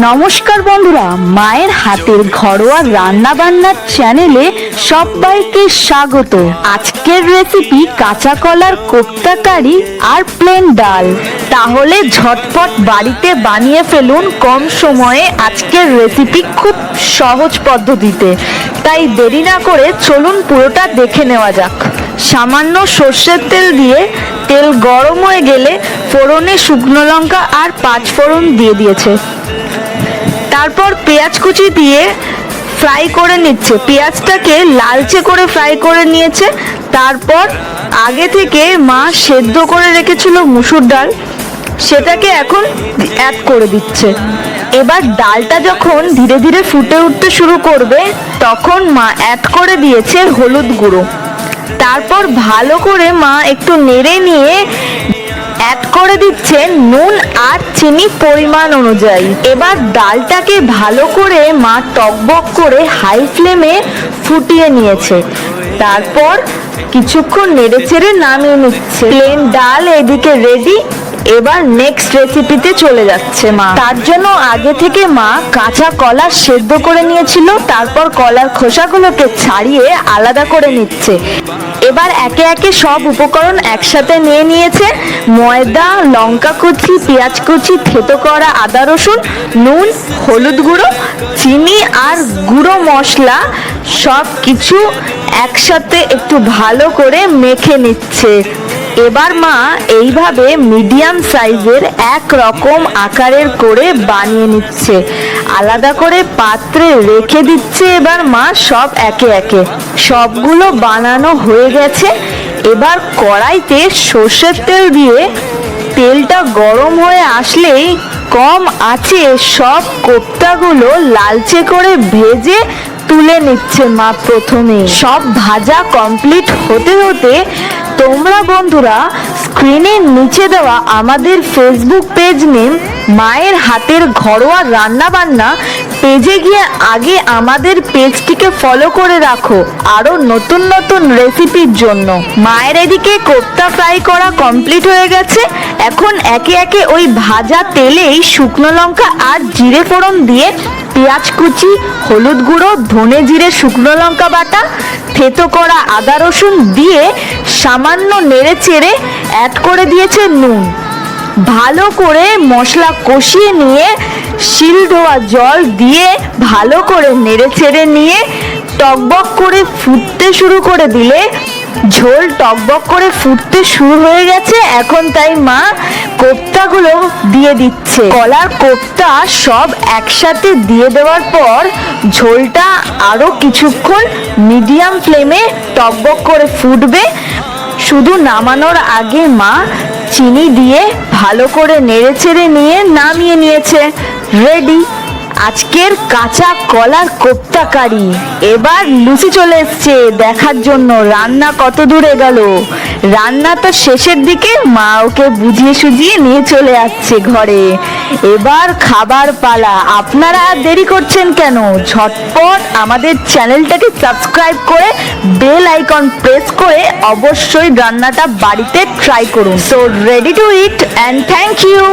নমস্কার বন্ধুরা, মায়ের হাতের ঘরোয়া রান্না বান্নার চ্যানেলে সবাইকে স্বাগত। আজকের রেসিপি কাঁচা কলার কোপ্তা কারি আর প্লেন ডাল। তাহলে ঝটপট বাড়িতে বানিয়ে ফেলুন কম সময়ে আজকের রেসিপি খুব সহজ পদ্ধতিতে। তাই দেরি না করে চলুন পুরোটা দেখে নেওয়া যাক। সামান্য সর্ষের তেল দিয়ে তেল গরম হয়ে গেলে ফোড়নে শুকনো লঙ্কা আর পাঁচ ফোড়ন দিয়ে দিয়েছে। তারপর পেঁয়াজ কুচি দিয়ে ফ্রাই করে নিচ্ছে। পেঁয়াজটাকে লালচে করে ফ্রাই করে নিয়েছে। তারপর আগে থেকে মা সেদ্ধ করে রেখেছিল মুসুর ডাল। সেটাকে এখন অ্যাড করে দিচ্ছে। এবার ডালটা যখন ধীরে ধীরে ফুটে উঠতে শুরু করবে, তখন মা অ্যাড করে দিয়েছে হলুদ গুঁড়ো। তারপর ভালো করে মা একটু নেড়ে নিয়ে অ্যাড করে দিচ্ছে নুন আর চিনি পরিমাণ অনুযায়ী। এবার ডালটাকে ভালো করে মা টকবক করে হাই ফ্লেমে ফুটিয়ে নিয়েছে। তারপর কিছুক্ষণ নেড়ে চেড়ে নামিয়ে নিচ্ছে। প্লেন ডাল এদিকে রেডি এবার নেক্সট রেসিপিতে চলে যাচ্ছে মা। তার জন্য আগে থেকে মা কাঁচা কলা সেদ্ধ করে নিয়েছিল, তারপর কলার খোসাগুলোকে ছাড়িয়ে আলাদা করে নিচ্ছে। এবার একে একে সব উপকরণ একসাথে নিয়ে নিয়েছে। ময়দা, লঙ্কা কুচি, পেঁয়াজ কুচি, থেতো করা আদা রসুন, নুন, হলুদ গুঁড়ো, চিনি আর গুঁড়ো মশলা সব কিছু একসাথে একটু ভালো করে মেখে নিচ্ছে। এবার মা এইভাবে মিডিয়াম সাইজের এক রকম আকারের করে বানিয়ে নিচ্ছে। আলাদা করে পাত্রে রেখে দিচ্ছে এবার মা সব একে একে। সবগুলো বানানো হয়ে গেছে। এবার কড়াইতে সর্ষের তেল দিয়ে তেলটা গরম হয়ে আসলেই কম আছে সব কোপ্তাগুলো লালচে করে ভেজে তুলে নিচ্ছে মা প্রথমে। সব ভাজা কমপ্লিট হতে হতে তোমরা বন্ধুরা স্ক্রিনের নিচে দেওয়া আমাদের ফেসবুক পেজ নেম মায়ের হাতের ঘরোয়া রান্না বান্না পেজে গিয়ে আগে আমাদের পেজটিকে ফলো করে রাখো আরও নতুন নতুন রেসিপির জন্য। মায়ের এদিকে কোপ্তা ফ্রাই করা কমপ্লিট হয়ে গেছে। এখন একে একে ওই ভাজা তেলেই শুকনো লঙ্কা আর জিরে ফোড়ন দিয়ে পেঁয়াজ কুচি, হলুদ গুঁড়ো, ধনে জিরে শুকনো লঙ্কা বাটা থেতো করা আদা রসুন দিয়ে সামান্য নেড়ে চেড়ে অ্যাড করে দিয়েছে নুন। ভালো করে মশলা কষিয়ে নিয়ে শিল ধোয়া জল দিয়ে ভালো করে নেড়ে চেড়ে নিয়ে টকবক করে ফুটতে শুরু করে দিলে ঝোল টকবক করে ফুটতে শুরু হয়ে গেছে। এখন তাই মা কোপ্তাগুলো দিয়ে দিচ্ছে। কলার কোপ্তা সব একসাথে দিয়ে দেওয়ার পর ঝোলটা আরও কিছুক্ষণ মিডিয়াম ফ্লেমে টকবক করে ফুটবে। শুধু নামানোর আগে মা চিনি দিয়ে ভালো করে নেড়ে চেড়ে নিয়ে নামিয়ে নিয়েছে। রেডি। আজকের কাঁচা কলার কোপ্তা কারি এবার লুচি চলে এসছে, দেখার জন্য রান্না কত দূরে গেল রান্না তো শেষের দিকে মা ওকে বুঝিয়ে সুজিয়ে নিয়ে চলে আসছে ঘরে। এবার খাবার পালা। আপনারা আর দেরি করছেন কেন? ঝটপট আমাদের চ্যানেলটাকে সাবস্ক্রাইব করে বেল আইকন প্রেস করে অবশ্যই রান্নাটা বাড়িতে ট্রাই করুন। So ready to eat and thank you